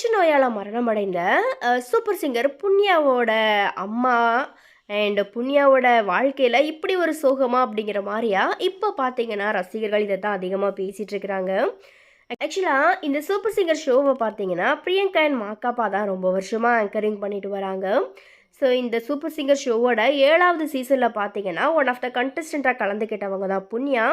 புற்றுநோயால் மரணமடைந்த super singer புண்ணியாவோட அம்மா அண்ட் புண்ணியாவோட வாழ்க்கையில் இப்படி ஒரு சோகமா அப்படிங்கிற மாதிரியா இப்போ பார்த்தீங்கன்னா ரசிகர்கள் இதை தான் அதிகமாக பேசிகிட்டு இருக்கிறாங்க. ஆக்சுவலாக இந்த சூப்பர் சிங்கர் ஷோவை பார்த்தீங்கன்னா பிரியங்கா அண்ட் மாக்காப்பா தான் ரொம்ப வருஷமாக ஆங்கரிங் பண்ணிட்டு வராங்க. ஸோ இந்த சூப்பர் சிங்கர் ஷோவோட ஏழாவது சீசனில் பார்த்தீங்கன்னா ஒன் ஆஃப் த கண்டஸ்டண்ட்டாக கலந்துக்கிட்டவங்க தான் புண்ணியா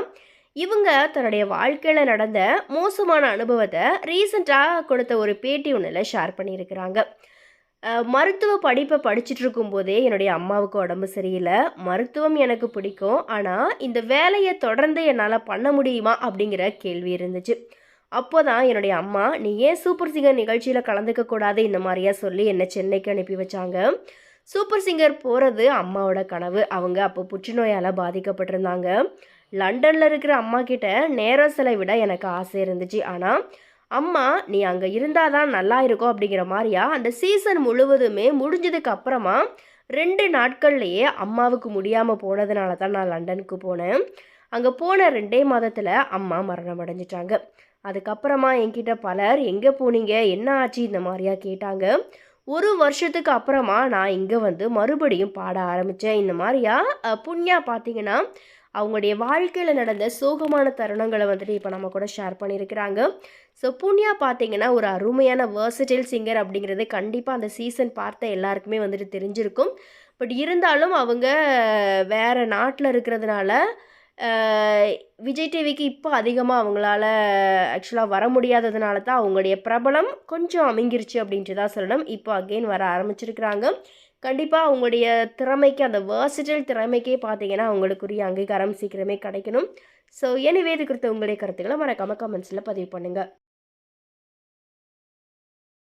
இவங்க தன்னுடைய வாழ்க்கையில் நடந்த மோசமான அனுபவத்தை ரீசெண்டாக கொடுத்த ஒரு பேட்டி ஒன்றில் ஷேர் பண்ணியிருக்கிறாங்க. மருத்துவ படிப்பை படிச்சுட்டு இருக்கும்போதே என்னுடைய அம்மாவுக்கு உடம்பு சரியில்லை. மருத்துவம் எனக்கு பிடிக்கும். ஆனால் இந்த வேலையை தொடர்ந்து என்னால் பண்ண முடியுமா அப்படிங்கிற கேள்வி இருந்துச்சு. அப்போ தான் என்னுடைய அம்மா நீ ஏன் சூப்பர் சிங்கர் நிகழ்ச்சியில் கலந்துக்க கூடாது? இந்த மாதிரியா சொல்லி என்னை சென்னைக்கு அனுப்பி வச்சாங்க. சூப்பர் சிங்கர் போகிறது அம்மாவோட கனவு. அவங்க அப்போ புற்றுநோயால் பாதிக்கப்பட்டிருந்தாங்க. லண்டனில் இருக்கிற அம்மா கிட்ட நேரம் செலவிட எனக்கு ஆசை இருந்துச்சு. ஆனால் அம்மா நீ அங்கே இருந்தால் தான் நல்லா இருக்கும் அப்படிங்கிற மாதிரியா அந்த சீசன் முழுவதுமே முடிஞ்சதுக்கு அப்புறமா ரெண்டு நாட்கள்லையே அம்மாவுக்கு முடியாமல் போனதுனால தான் நான் லண்டனுக்கு போனேன். அங்கே போன ரெண்டே மாதத்தில் அம்மா மரணம் அடைஞ்சிட்டாங்க. அதுக்கப்புறமா என்கிட்ட பலர் எங்கே போனீங்க? என்ன ஆச்சு? இந்த மாதிரியா கேட்டாங்க. ஒரு வருஷத்துக்கு அப்புறமா நான் இங்கே வந்து மறுபடியும் பாட ஆரம்பித்தேன் இந்த மாதிரியா? புண்ணியா பார்த்தீங்கன்னா அவங்களுடைய வாழ்க்கையில் நடந்த சோகமான தருணங்களை வந்துட்டு இப்போ நம்ம கூட ஷேர் பண்ணியிருக்கிறாங்க. ஸோ புண்ணியா பார்த்தீங்கன்னா ஒரு அருமையான வேர்சிட்டில் சிங்கர் அப்படிங்கிறது கண்டிப்பாக அந்த சீசன் பார்த்த எல்லாருக்குமே வந்துட்டு தெரிஞ்சிருக்கும். பட் இருந்தாலும் அவங்க வேறு நாட்டில் இருக்கிறதுனால விஜய் டிவிக்கு இப்போ அதிகமாக அவங்களால ஆக்சுவலாக வர முடியாததுனால தான் அவங்களுடைய பிரபலம் கொஞ்சம் அமைங்கிருச்சு அப்படின்ட்டு தான் சொல்லணும். இப்போ அகெயின் வர ஆரம்பிச்சிருக்கிறாங்க. கண்டிப்பாக அவங்களுடைய திறமைக்கு அந்த வேர்சிட்டல் திறமைக்கே பார்த்தீங்கன்னா அவங்களுக்குரிய அங்கீகாரம் சீக்கிரமே கிடைக்கணும். ஸோ எனவே இது குறித்த உங்களுடைய கருத்துக்களை மறக்காமல் கமெண்ட்ஸில் பதிவு பண்ணுங்கள்